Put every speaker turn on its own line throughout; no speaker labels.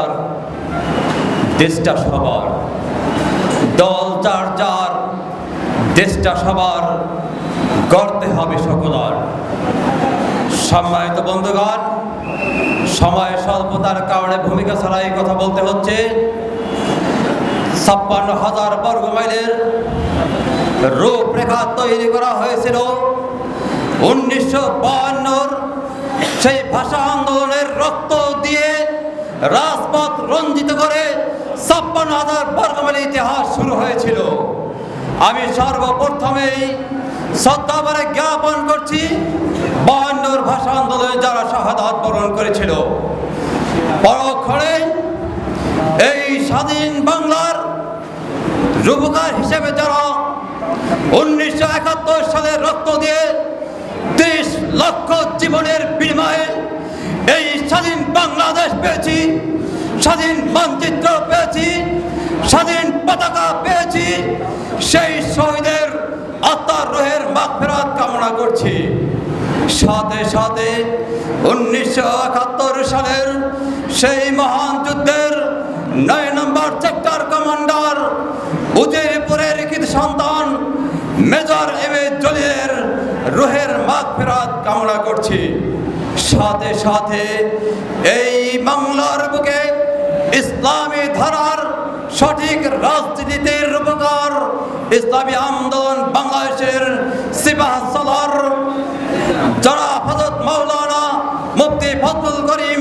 আর দেশটা সবার। দল যার যার, দেশটা সবার, গড়তে হবে সকলার। সম্মানিত বন্ধুগণ, সময় স্বল্পতার কারণে ভূমিকা ছাড়াই কথা বলতে হচ্ছে। ছাপ্পান্ন হাজার বর্গ মাইলের রূপরেখা তৈরি করা হয়েছিল। উনিশশো সেই ভাষা আন্দোলনের রক্ত রাজপথ রঞ্জিত করে ছাপ্পান্ন হাজার বর্গমাইল ইতিহাস শুরু হয়েছিল। আমি সর্বপ্রথমেই শ্রদ্ধাভরে জ্ঞাপন করছি, বাহান্নর ভাষা আন্দোলনে যারা শাহাদাত বরণ করেছিল। পরক্ষণে এই স্বাধীন বাংলার রূপকার হিসেবে যারা উনিশশো একাত্তর সালে রক্ত দিয়ে ত্রিশ লক্ষ জীবনের বিনিময়ে এই স্বাধীন বাংলাদেশ পেয়েছি স্বাধীন মানচিত্র পেয়েছি, স্বাধীন পতাকা পেয়েছি, সেই শহীদের আত্মার রোহের মাগফেরাত কামনা করছি। সাথে সাথে উনিশশো একাত্তর সালের সেই মহান যুদ্ধের নয় নম্বর সেক্টর কমান্ডার উজিরপুরের কৃত সন্তান মেজর এম এ জলিলের রুহের মাগ ফেরাত কামনা করছি। সাথে সাথে এই বাংলার ইসলামী ধারার সঠিক রাজনীতিতে রূপকার, ইসলামী আন্দোলন বাংলাদেশের সিপাহ সালার যারা হজরত মাওলানা মুফতি ফজলুল করিম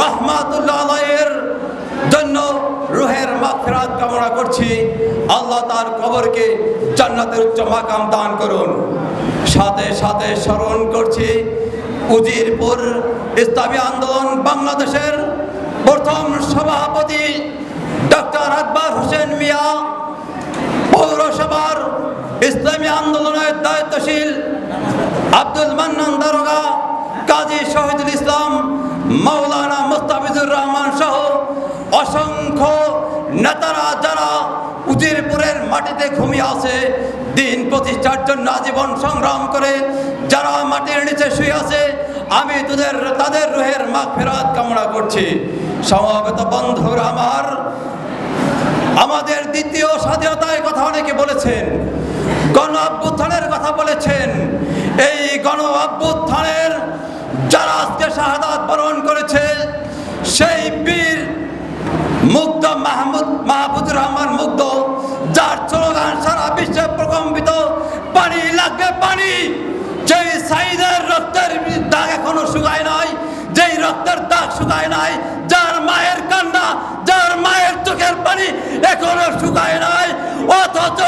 রহমাতুল্লাহ আলাইয়ের জন্য রুহের মাগফিরাত কামনা করছি। আল্লাহ তার কবরকে জান্নাতের উচ্চ মাকাম দান করুন। সাথে সাথে স্মরণ করছি, উজিরপুর ইসলামী আন্দোলন বাংলাদেশের প্রথম সভাপতি ডক্টর আকবর হোসেন মিয়া, পৌরসভার ইসলামী আন্দোলনের দায়িত্বশীল আব্দুল মান্নান দারোগা, কাজী শহীদুল ইসলাম, মাওলানা মুস্তাফিজুর রহমান সহ অসংখ্য নেতারা যারা উজিরপুরের মাটিতে ঘুমিয়ে আছে, দিন প্রতিষ্ঠার জন্য আজীবন সংগ্রাম করে, যারা মাটির নিচে শুয়ে আছে আমি তোদের, তাদের রুহের মাগ ফেরাত কামনা করছি। সমাবেত বন্ধুর আমার। আমাদের দ্বিতীয় স্বাধীনতার কথা অনেকে বলেছেন, গণ অভ্যুত্থানের কথা বলেছেন। এই গণ অভ্যুত্থানের যারা আজকে শাহাদাত বরণ করেছে, সেই বীর মুগ্ধ মাহমুদ মাহমুদুর রহমান মুগ্ধ, যার স্লোগান সারা বিশ্বে প্রকম্পিত, পানি লাগবে পানি, যেই সাইদের রক্তের দাগ এখনও শুকায় নাই যেই রক্তের দাগ শুকায় নাই, যার মায়ের কান্না, যার মায়ের চোখের পানি এখনও শুকায় নাই। অথচ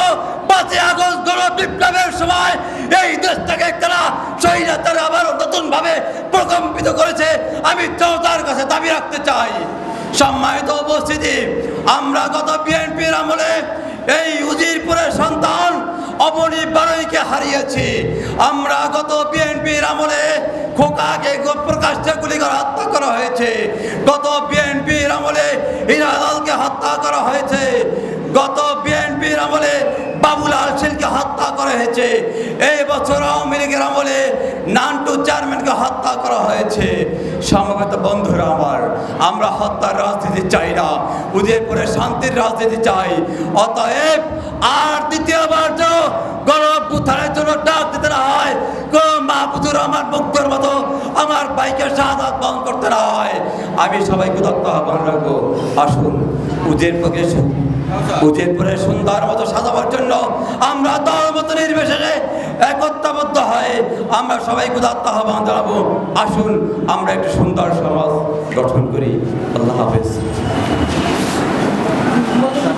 পাঁচই আগস্ট গণ বিপ্লবের সময় এই দেশটাকে তারা শহীদার আবার নতুন ভাবে প্রকম্পিত করেছে। আমি জনতার কাছে দাবি রাখতে চাই, সম্মানিত উপস্থিতি, আমরা গত বিএনপির আমলে এই উজিরপুরের সন্তান অবনী বারৈকে হারিয়েছি। আমরা গত বিএনপির আমলে খোকাকে প্রকাশ্যে গুলি করে হত্যা করা হয়েছে। গত বিএনপির আমলে ইরাদালকে হত্যা করা হয়েছে। গত বিএনপির আমলে বাবুলাল সিলকে হত্যা করা হয়েছে। এই বছর আওয়ামী লীগের আমলে নান্টু চেয়ারম্যানকে হত্যা করা হয়েছে। সমবেত বন্ধুরা আমার, আমরা হত্যার রাজনীতি চাই না। উদয়পুরে শান্তির রাজনীতি চাই। অতএব আর দ্বিতীয়বার যে গণপুত্থানের জন্য ডাক দিতে না হয়। মাহবুদুর রহমান মুক্তর মতো আমার বাইকের শাহাদাত বহন করতে না হয়। আমি সবাইকে দত্ত আহ্বান রাখব। আসুন, উদয়পুরকে উদয়পুরের সুন্দর মতো সাজাবার জন্য আমরা দল মতো নির্বিশেষে একত্রাবদ্ধ হয়ে আমরা সবাই উদাত্ত আহ্বান জানাব, আসুন আমরা একটি সুন্দর সমাজ গঠন করি। আল্লাহ হাফেজ।